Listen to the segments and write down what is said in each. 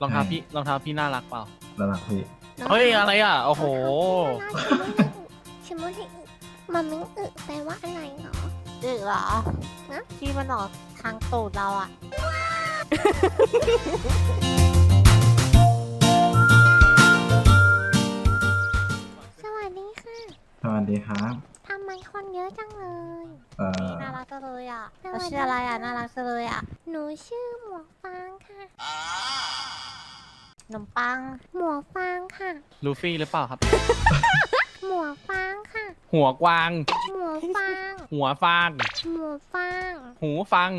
รองเท้าใช่พี่รองเท้าพี่น่ารักเปล่าระดับพี่ เฮ้ยอะไรอะ โอ้โห ชิมุริมันมิงอึแปลว่าอะไรเหรอดื้อเหรอฮะที่มันออกทางตูดเราอะสวัสดีค่ะ สวัสดีครับทำ ไมคนเยอะจังเลยเอ่อน่ารักจังเลยอะสวัเราสดีชื่ออะไรอะน่ารักจังเลยอะหนูชื่อหมวกฟางค่ะขนมปัง หมวกฟางค่ะ ลูฟี่หรือเปล่าครับ หมวกฟางค่ะ หัวกวางหมวกฟาง หัวฟางหมวกฟาง หูฟัง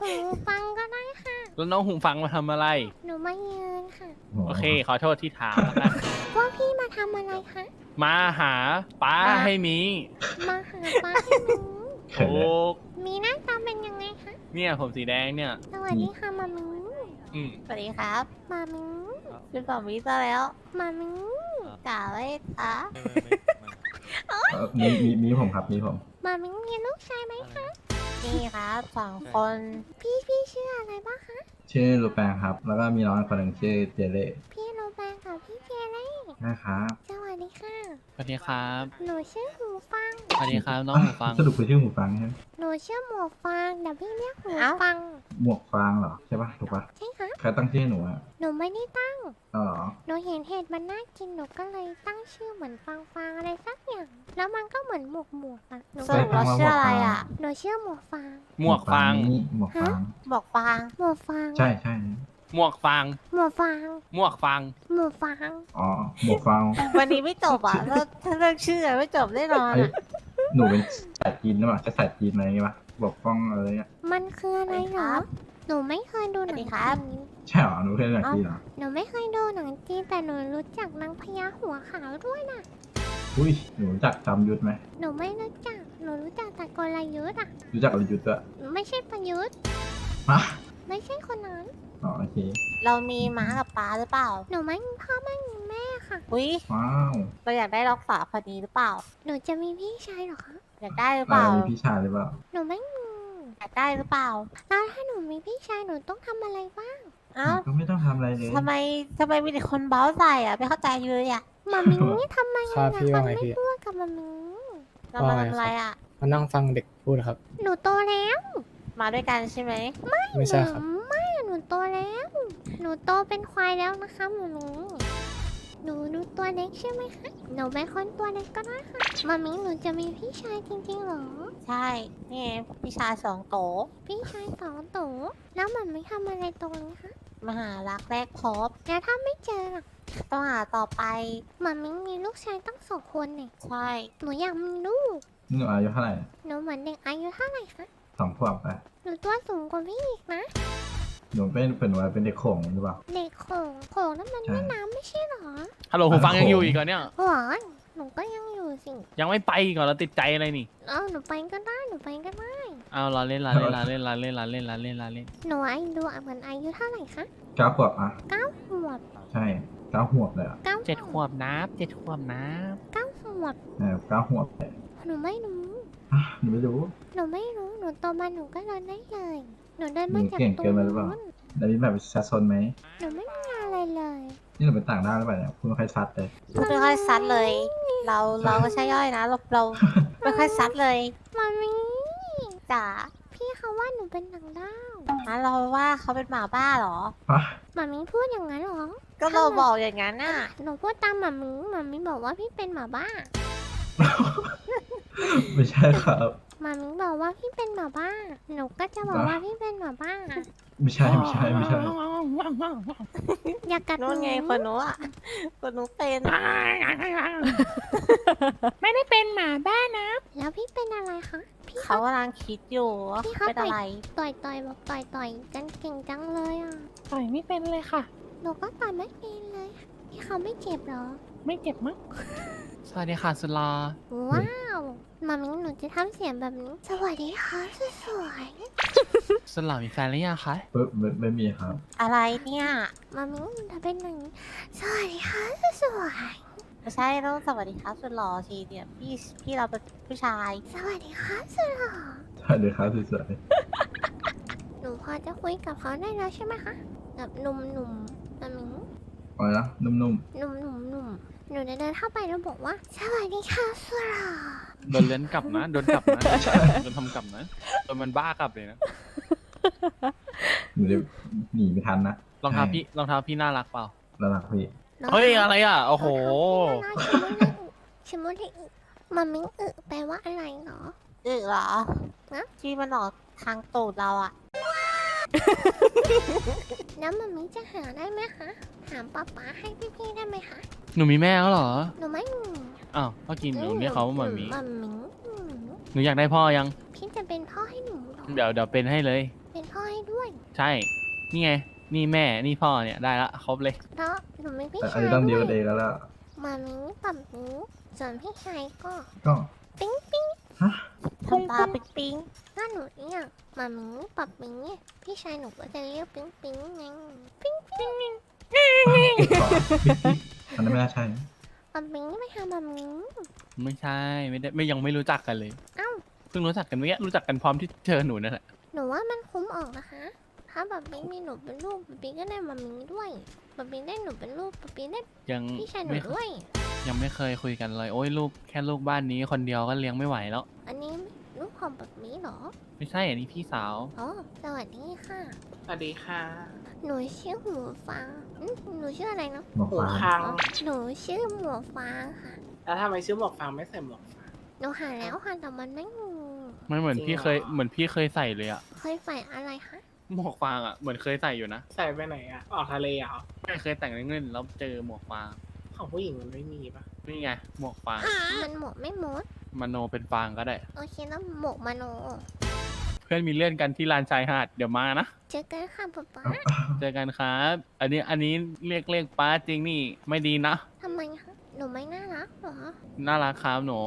หูฟังก็ได้ค่ะ แล้วน้องหูฟังมาทำอะไร หนูมายืนค่ะ โอเค ขอโทษที่ถามแล้วกันพวกพี่มาทำอะไรคะ มาหาป้ามาให้มีมาหาป้าให้หนูเขินโอ้เลยมีหน้าตาเป็นยังไงคะ เนี่ยผมสีแดงเนี่ย สวัสดีค่ะมามิงอืมสวัสดีครับ มามิงเป็นฝั่งมิซะแล้ว มามิงจ๋าไว้จ๋าเอ่อมีมีมีผมครับมีผม มามิงมีลูกชายไหมคะนี่ครับสองคน พี่พี่ชื่ออะไรบ้างคะ ชื่อลูแปงครับ แล้วก็มีน้องอีกคนหนึ่งชื่อเจเล่ พี่โรแบงกับพี่เจเล่นะครับสวัสดีค่ะ สวัสดีครับ หนูชื่อหูฟัง สวัสดีครับน้องหูฟัง สรุปคือชื่อหูฟังใช่ไหมหนูชื่อหมวกฟางแต่พี่เรียกหูฟัง หมวกฟางเหรอใช่ปะถูกปะใช่คะใครตั้งชื่อหนูอะหนูไม่ได้ตั้ง อ๋อเหรอ หนูเห็นเห็ดมันน่ากินหนูก็เลยตั้งชื่อเหมือนฟางฟางอะไรสักอย่าง แล้วมันก็เหมือนหมวกหมวกอะหนูสรุปเราชื่ออะไรอะ หนูชื่อหมวกฟาง หมวกฟางนี่หมวกฟาง บอกฟาง หมวกฟาง ใช่ใช่ หมวกฟาง หมวกฟาง หมวกฟาง หมวกฟาง อ๋อหมวกฟางวันนี้ไม่จบอะถ้าถ้าเลิกชื่อไม่จบแน่นอนไอ้ยอะหนูเป็นสายจีนหรือเปล่าจะสายจีนอะไรอย่างงี้ปะบอกฟองอะไรเงี้ยมันคืออะไรเหรอ หนูไม่เคยดูหนังจีนใช่เหรอหนูเคยสายจีนเหรอ หนูไม่เคยดูหนังจีนแต่หนูรู้จักนางพญาหัวขาวด้วยนะอุ้ยหนูรู้จักจำยุทธไหมหนูไม่รู้จัก หนูรู้จักแต่กลยุทธ์อะรู้จักอรยุทธ์ด้วยไม่ใช่ประยุทธ์ฮะไม่ใช่คนนั้น อ๋อโอเค เรามีม้ากับป้าหรือเปล่า หนูไม่มีพ่อไม่มีแม่ค่ะ อุ้ยว้าวเราอยากได้ล็อกฝาคนนี้หรือเปล่า หนูจะมีพี่ชายเหรอคะ อยากได้หรือเอเปล่าอมีพี่ชายหรือเปล่า หนูไม่มีอยากได้หรือเปล่า แล้วถ้าหนูมีพี่ชายหนูต้องทำอะไรบ้างเอ้าก็ไม่ต้องทำอะไรเลยทำไมทำไมมีแต่คนเบ้าใส่อะไม่เข้าใจเลยอะมามิงนี่ทำไมครับอะพี่คว่านไงไม่พี่พูดกับมามิงเรามาทำอะไรอะ มานั่งฟังเด็กพูดครับ หนูโตแล้วมาด้วยกันใช่ไหมไม่ใช่ครับ หนูไม่ห นูโตแล้ว หนูโตเป็นควายแล้วนะคะมามิงหนูดูตัวเล็กใช่ไหมคะ หนูเป็นคนตัวเล็กก็ได้ค่ะมามิงหนูจะมีพี่ชายจริงๆเหรอ ใช่ นี่ไงพี่ชายสองโต พี่ชายสองโต แล้วมันไม่ทำอะไรตรงนี้คะ มหารักแรกพบแล้วถ้าไม่เจอล่ะต้องหาต่อไปมันมิงมีลูกชายตั้งสองคนเนี่ยใช่ หนูอยากมีลูก หนูอายุเท่าไหร่ หนูเหมือนเด็กอายุเท่าไหร่คะสองขวบไปหนูตัวสูงกว่าพี่อีกนะ หนูเป็นเป็นหนูเป็นเด็กโขงหรือเปล่า เด็กโขงโขงนั่นมันใช่ แม่น้ำไม่ใช่เหรอฮัลโหลหูฟังยังอยู่อีกเหรอเนี่ยหวานหนูก็ยังอยู่สิยังไม่ไปอีก่อนเราติดใจอะไรนี่เออหนูไปก็ได้หนูไปก็ได้เอาเราเล่นเราเล่นเราเล่นเราเล่นเราเล่นเราเล่นเราเล่นหนูอายุเหมือนอายุเท่าไหร่คะเก้าขวบอะเก้าขวบใช่เก้าขวบเลยอะเก้าเจ็ดขวบนับเจ็ดขวบนับเก้าขวบเออเก้าขวบเลยหนูไม่รู้ อะหนูไม่รู้หนูไม่รู้หนูโตมาหนูก็เดินได้เลยห นูเดินมาหนูจากเก่งตรเกิงนไปหรือเปล่านู้นแล้วนี่แบบประชาชนไหมหนูไม่มีอะไรเลย นี่หนูเป็นต่างด้าวหรือเปล่าเนี่ยคุณไม่ค่อยชัดเลยไม่ค่อยซัดเลย เราเราก็ใช่ย่อยนะเราเราไม่ค่อยซัดเลยมามีจ๋าพี่เขาว่าหนูเป็นหนังด้าวอะเราว่าเขาเป็นหมาบ้าเหรอฮะมามีพูดอย่างนั้นเหรอ ก็เราบอกอย่างนั้นน่ะ หนูพูดตามหมามีหมามีบอกว่าพี่เป็นหมาบ้า ไม่ใช่ครับหมามิงบอกว่าพี่เป็นหมาบ้าหนูก็จะบอกว่าพี่เป็นหมาบ้าไม่ใช่ไม่ใช่ไม่ใช่อย่ากัดหนู้นไงคนนู้นอะคนนู้นเป็นไม่ได้เป็นหมาบ้านะ แล้วพี่เป็นอะไรคะพี่เขาเขากำลังคิดอยู่ว่าพี่เขาเป็นอะไรต่อยต่อยบอกต่อยต่อยกันเก่งจังเลยอะต่อยไม่เป็นเลยค่ะ หนูก็ต่อยไม่เป็นเลยพี่เขาไม่เจ็บเหรอ ไม่เจ็บมั้ง สวัสดีค่ะสุลา ว้าวหมามิงหนูจะทำเสียงแบบนี้ สวัสดีค่ะสวยสุลามีแฟนหรือยังคะ ปึ๊บไม่ไม่มีครับ อะไรเนี่ยๆหมามิงหนูจะเป็นอย่างนี้สวัสดีค่ะสวยไม่ใช่ต้องสวัสดีครับสุดหล่อทีเนี่ยพี่พี่เราเป็นผู้ชายสวัสดีค่ะสุดหล่อใช่เลยครับสวยหนูพอจะคุยกับเขาได้แล้วใช่ไหมคะๆแบบหนุ่มหนุ่มมามิงอะไรนะนุ่มหนุ่มหนุ่มหนุ่ม หนูจะเดินเข้าไปแล้วบอกว่าสวัสดีค่ะสุราโดนเลี้ยนกลับนะ โดนกลับนะ โดนทำกลับนะ โดนมันบ้ากลับเลยนะๆหนูจะหนีไม่ทันนะรองเท้าพี่รองเท้าพี่น่ารักเปล่าระดับพี่เฮ้ย อะไรอะ โอ้โห ชิมุริอึมามิงอึแปลว่าอะไรเหรอ อึเหรอฮะที่มันออกทางตูดเราอะ แล้วมามิงจะหาได้ไหมคะ ถามป๊าป๊าให้พี่ๆได้ไหมคะ หนูมีแม่แล้วเหรอ หนูไม่มีอ้าวพ่อกินหนูเรียกเขาว่าหมามีมามิงอืมหนูอยากได้พ่อยัง พี่จะเป็นพ่อให้หนูเหรอเดี๋ยวเดี๋ยวเป็นให้เลย เป็นพ่อให้ด้วย ใช่ นี่ไง นี่แม่ นี่พ่อเนี่ยได้ละครบเลยเพราะหนูมีพี่แต่อันชายนี้ต้องด้เดียววกันเอยงแล้วล่ะมามิงปับมิงส่วนพี่ชายก็ก็ ปิ๊งปิ๊งฮะ ทำตาปิ๊งปิ๊ง ถ้าหนูเรียกมามิงปับมิงเนี่ยพี่ชายหนูก็จะเรียกปิ๊งปิ๊งไงปิ๊งปิ๊งอันนั้นไม่น่าใช่ ปับมิงนี่ไม่ทำมามิง ไม่ใช่ไม่ได้ไม่ยังไม่รู้จักกันเลยเอ้าเพิ่งรู้จักกันเมื่อกี้รู้จักกันพร้อมที่เจอหนูนั่นแหละหนูว่ามันคุ้มออกนะคะ ถ้าปับมิงมีหนูเป็นลูกปับมิงก็ได้มามิงด้วยปับมิงได้หนูเป็นลูกปับมิงได้ยังพี่ชายหนูด้วย ยังไม่เคยคุยกันเลย โอ้ยลูกแค่ลูกบ้านนี้คนเดียวก็เลี้ยงไม่ไหวแล้ว อันนี้ ลูกของปับมิงเหรอ ไม่ใช่อันนี้พี่สาว อ๋อ สวัสดีค่ะ สวัสดีค่ะหนูชื่อหมูฟังอืมหนูชื่ออะไรนะหมอกหูฟางคัง อ๋อหนูชื่อหมูฟังค่ะ แล้วทำไมชื่อหมวกฟางไม่ใส่หมวกฟาง หนูหาแล้วค่ะแต่มันไม่มีมันเหมือนจริงพี่เคยเหรอ เหมือนพี่เคยใส่เลยอะเคยใส่อะไรคะหมวกฟางอะเหมือนเคยใส่อยู่นะใส่ไปไหนอะออกทะเลเหรอไม่เคยแต่งเล่นๆแล้วเจอหมวกฟางของผู้หญิงมันไม่มีปะนี่ไงหมวกฟาง มันหมวกไม่มด มโนเป็นฟางก็ได้ โอเคแล้วหมวกมโน เพื่อนมีเลื่อนกันที่ลานชายหาดเดี๋ยวมานะ เจอกันค่ะป๊าป๊าเจอกันครับ อันนี้อันนี้เรียกเรียกป้าจริงนี่ไม่ดีนะ ทำไมคะหนูไม่น่ารักเหรอ น่ารักครับหนู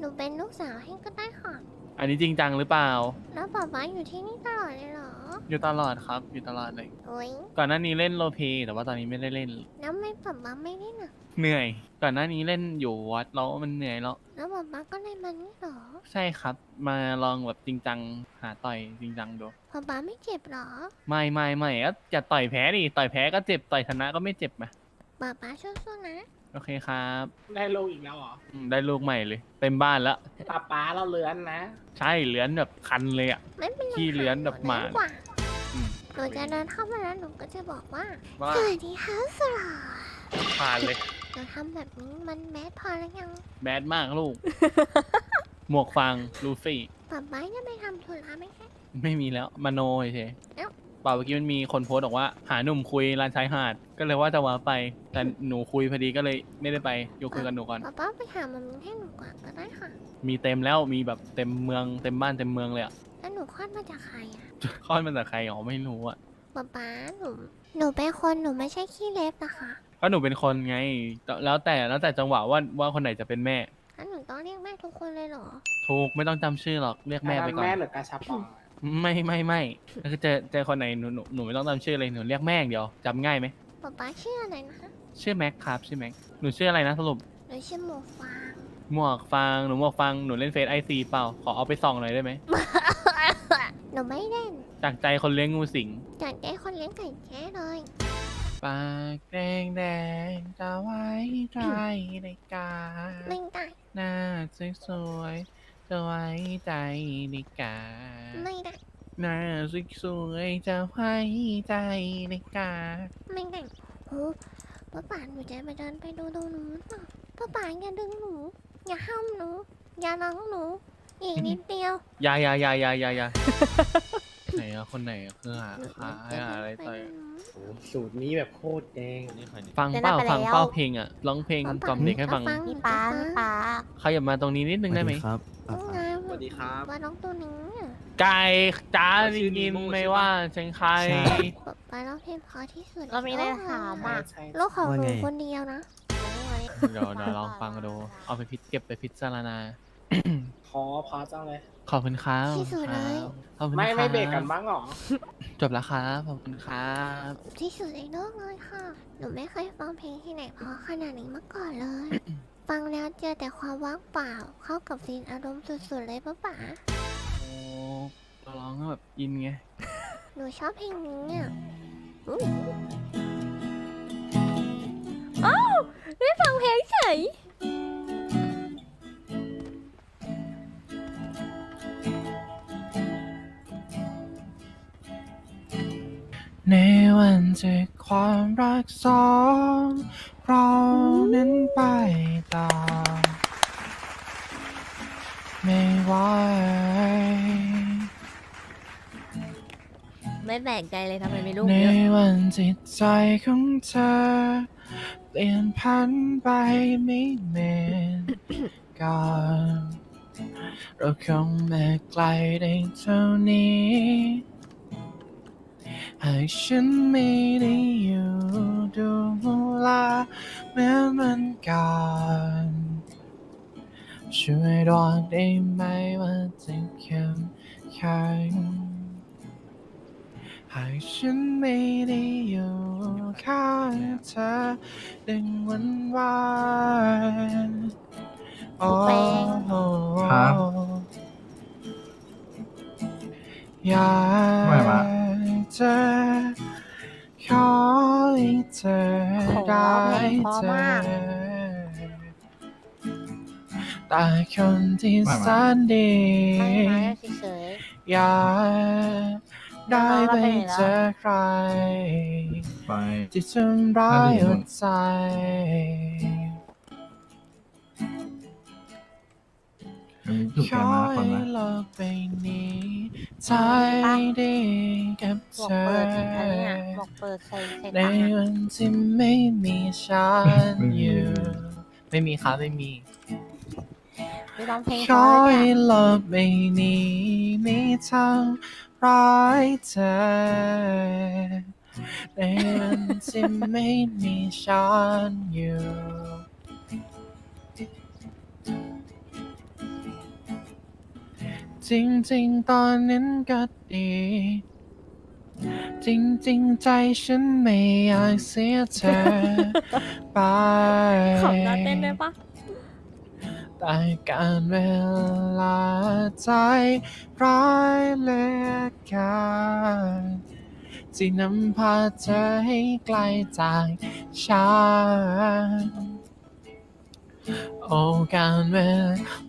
หนูเป็นลูกสาวให้ก็ได้ค่ะ อันนี้จริงจังหรือเปล่า แล้วป๊าป๊าอยู่ที่นี่ตลอดเลยเหรออยู่ตลอดครับ อยู่ตลอดเลย โอ้ยก่อนหน้านี้เล่นโลเพแต่ว่าตอนนี้ไม่ได้เล่น แล้วไม่ป๊าป๊าไม่ได้น่ะเหนื่อย ก่อนหน้านี้เล่นอยู่วัดแล้วมันเหนื่อยแล้ว แล้วป๊าป๊าก็เลยมานี่เหรอใช่ครับ มาลองแบบจริงจังหาต่อยจริงจังดู ป๊าป๊าไม่เจ็บเหรอไม่ไม่ไม่ก็อย่าต่อยแพ้ดิ ต่อยแพ้ก็เจ็บ ต่อยชนะก็ไม่เจ็บไหมป๊าป๊าสู้ๆนะ โอเคครับ ได้ลูกอีกแล้วเหรออืมได้ลูกใหม่เลย เต็มบ้านแล้วป้าป้าเราเลื้อนนะ ใช่เหลือนแบบคันเลยอะ ไม่เป็นไรขี้เลื้อนค่ะแบบหมานูกว่าอืมหนูจะเดินเข้ามาแล้วหนูก็จะบอกว่าว่าสวัสดีค่ะสลาผ่านเลย หนูทำแบบนี้มันแมสพอแล้วยังแบดมากลูก หมวกฟางลูฟี่ ป๊าป๊าจะไปทำธุระไหมคะไม่มีแล้วมโนเฉยเอ้า เปล่าเมื่อกี้มันมีคนโพสต์บอกว่า หาหนุ่มคุยลานชายหาด ก็เลยว่าจะว่าไป แต่หนูคุยพอดีก็เลยไม่ได้ไปอยู่คุยกับหนูก่อน ป๊าป๊าไปหามันให้หนูก่อนก็ได้ค่ะมีเต็มแล้วมีแบบเต็มเมืองเต็มบ้านเต็มเมืองเลยอะ แล้วหนูคลอดมาจากใครอะคลอดมาจากใครอ๋อไม่รู้อะป๊าป๊าหนูหนูเป็นคนหนูไม่ใช่ขี้เล็บนะคะก็หนูเป็นคนไง แล้วแต่แล้วแต่จังหวะว่าว่าคนไหนจะเป็นแม่แล้วหนูต้องเรียกแม่ทุกคนเลยเหรอ ถูกไม่ต้องจำชื่อหรอกเรียกแม่ไปก่อน แม่หรือกาชาปองอะ ไม่ไม่ไม่คือเจอเจอคนไหนหนูหนูหนูไม่ต้องจำชื่อเลยหนูเรียกแม่อย่างเดียวจำง่ายไหมป๊าป๊าชื่ออะไรนะคะชื่อแม็กครับชื่อแม็กหนูชื่ออะไรนะสรุปหนูชื่อหมูฟางหมวกฟางหนูหมวกฟางหนูเล่นเฟซไอซีเปล่าขอเอาไปส่องหน่อยได้ไหมหนูไม่เล่นจากใจคนเลี้ยงงูสิงจัดได้คนเลี้ยงไก่แจ้เลยปากแดงแดงจะไว้ใจในกาไม่ได้หน้าสวยๆ จะไว้ใจในกาไม่ได้หน้าสวยๆจะไว้ใจในกาไม่ได้โอ้ป้าป่าหนูจะไปเดินไปดูตรงนู้นน่ะป้าป่าอย่าดึงหนู อย่าห้ามหนู อย่าลังหนู อีกนิดเดียว อยาอยาอยาอยาอยาอยา ไหนอะคนไหนอะคือหาหนูหาจะหาเดินอะไรไปต่อยดูโอ้สูตรนี้แบบโคตรแดงฟังเป้าฟังเป้าเพลงอะร้องเพลงป๊ากล่อมเด็กให้ฟังป๊านี่ป้านี่ป้าขยับมาตรงนี้นิดนึงได้ไหมครับต้องไงสวัสดีครับว่าน้องตัวนี้อะไก่จ้าได้ยินไหม่ว่าฉันใครใช่ป๊าป๊าร้องเพลงเพอที่สุดเรามีอะไรถามใช่อะใช่โลกของว่าหนูไงคนเดียวนะเดี๋ยวเดี๋ยวลองฟังดูเอาไปพิจเก็บไปพิจารณา พอพอจังเลย ขอบคุณครับที่สุดเลย ขอบคุณไม่ครับไม่เบรกกันบ้างเหรอ จบแล้วครับขอบคุณครับที่สุดในโลกเลยค่ะ หนูไม่เคยฟังเพลงที่ไหนเพราะขนาดนี้มาก่อนเลย ฟังแล้วเจอแต่ความว่างเปล่า เข้ากับซีนอารมณ์สุดๆเลยป้าป๋าโอ้เราร้องแบบอินไงหนูชอบเพลงนี้อะอ้าวได้ฟังเพลงเฉย ในวันที่ความรักสองเรานั้นไปต่อไม่ไหวไม่แปลกใจเลยทำไมไม่รู้ในเยอะวันที่ใจของเธอ เปลี่ยนพันไปไม่เหมือนก่อนเราคงไม่ไกลได้เท่านี้ ให้ฉันไม่ได้อยู่ดูแลเหมือนมันก่อนช่วยบอกได้ไหมว่าจะเข้มแข็งให้ฉันไม่ได้อยู่ข้างเธอดึงวันวานโอ้ครับ อยาไม่มา จะขอให้เธอได้เจอมากแต่คนที่แสนดีเฉยอยากได้ไปเจอใคร ไป ที่ทำร้ายนั่นดิหัวใจ มันมีจุดขเกินอมาก่อนให้นะโลกใบนี้ใจดีกับๆเธบอกอเปิดอันเนี้ยบอกเปิดใส่ใส่ในตังค์อะวันที่ไม่มีฉันอยู่ไม่มีครับไม่มี ไม่ร้องเพลงขเขาอเลยให้เนี่ยโลกใบนี้มีทางร้ายเธอในวันที่ไม่มีฉันอยู่ จริงๆตอนนั้นก็ดี จริงๆใจฉันไม่อยากเสียเธอไปขอเราเต้นได้ปะแต่การเวลาใจร้ายเหลือเกินที่นำพาเธอให้ไกลจากฉัน โอการเว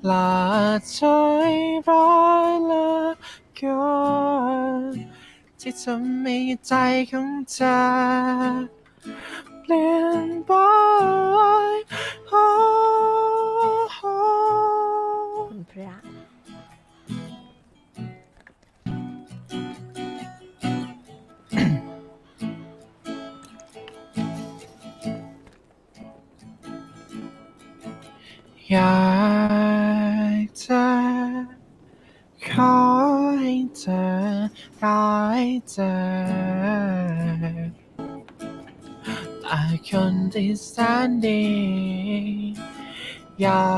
ลาใจร้ายเหลือเกินที่ทำให้ใจของเธอเปลี่ยนไป อยากจะขอให้เธอได้เจอแต่คนที่แสนดี อยา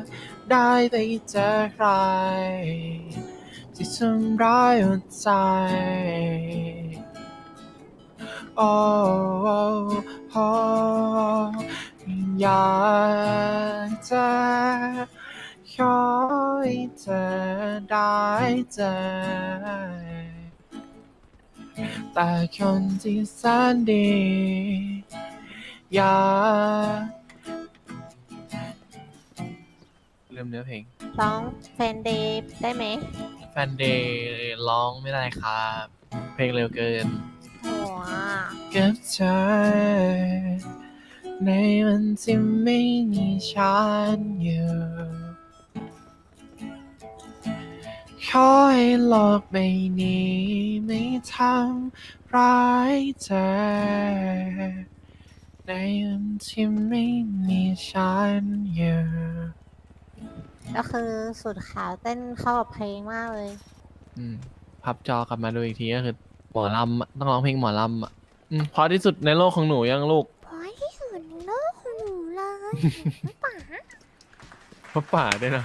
กได้ไปเจอใคร ที่ทำร้ายหัวใจ โอ้โอ้ อ้อยากจะขอให้เธอได้เจอแต่คนที่แสนดี อยากลืมเนื้อเพลง ร้องแฟนเดย์ได้ไหมแฟนเดย์ร้องไม่ได้ครับ เพลงเร็วเกินโอ้โหกับเธอ ในวันที่ไม่มีฉันอยู่ ขอให้โลกใบนี้ไม่ทำร้ายเธอ ในวันที่ไม่มีฉันอยู่ ก็คือสุดขาวเต้นเข้ากับเพลงมากเลย อืมพับจอกลับมาดูอีกทีก็คือหมอลำอะต้องร้องเพลงหมอลำอะอืมเพอที่สุดในโลกของหนูยังลูก พอที่สุดในโลกของหนู เลยป๋าเพระป่าด้วยนะ